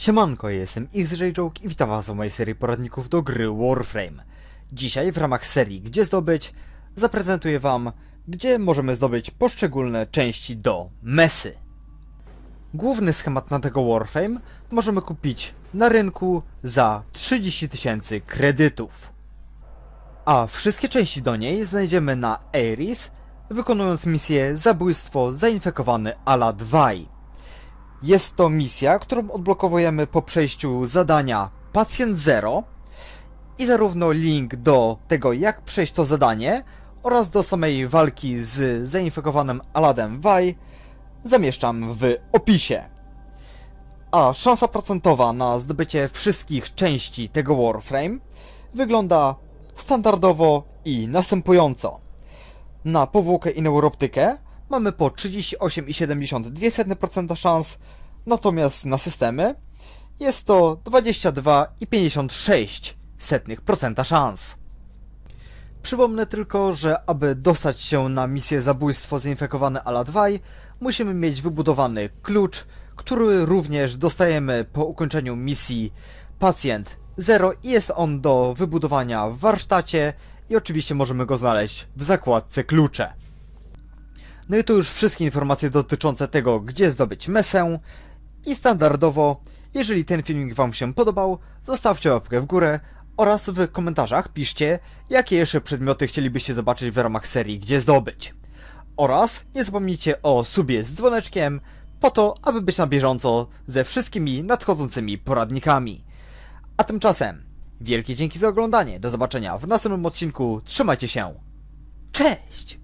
Siemanko, jestem XJJoke i witam was w mojej serii poradników do gry Warframe. Dzisiaj w ramach serii Gdzie zdobyć zaprezentuję wam, gdzie możemy zdobyć poszczególne części do mesy. Główny schemat na tego Warframe możemy kupić na rynku za 30 tysięcy kredytów. A wszystkie części do niej znajdziemy na Ares, wykonując misję Zabójstwo zainfekowany Ala 2. Jest to misja, którą odblokowujemy po przejściu zadania Pacjent Zero i zarówno link do tego jak przejść to zadanie oraz do samej walki z zainfekowanym Aladem Waj zamieszczam w opisie. A szansa procentowa na zdobycie wszystkich części tego Warframe wygląda standardowo i następująco. Na powłokę i neuroptykę mamy po 38,72% szans, natomiast na systemy jest to 22,56% szans. Przypomnę tylko, że aby dostać się na misję zabójstwo zainfekowane ala 2, musimy mieć wybudowany klucz, który również dostajemy po ukończeniu misji Pacjent 0 i jest on do wybudowania w warsztacie i oczywiście możemy go znaleźć w zakładce klucze. No i to już wszystkie informacje dotyczące tego, gdzie zdobyć mesę. I standardowo, jeżeli ten filmik Wam się podobał, zostawcie łapkę w górę oraz w komentarzach piszcie, jakie jeszcze przedmioty chcielibyście zobaczyć w ramach serii Gdzie zdobyć. Oraz nie zapomnijcie o subie z dzwoneczkiem, po to, aby być na bieżąco ze wszystkimi nadchodzącymi poradnikami. A tymczasem, wielkie dzięki za oglądanie, do zobaczenia w następnym odcinku, trzymajcie się, cześć!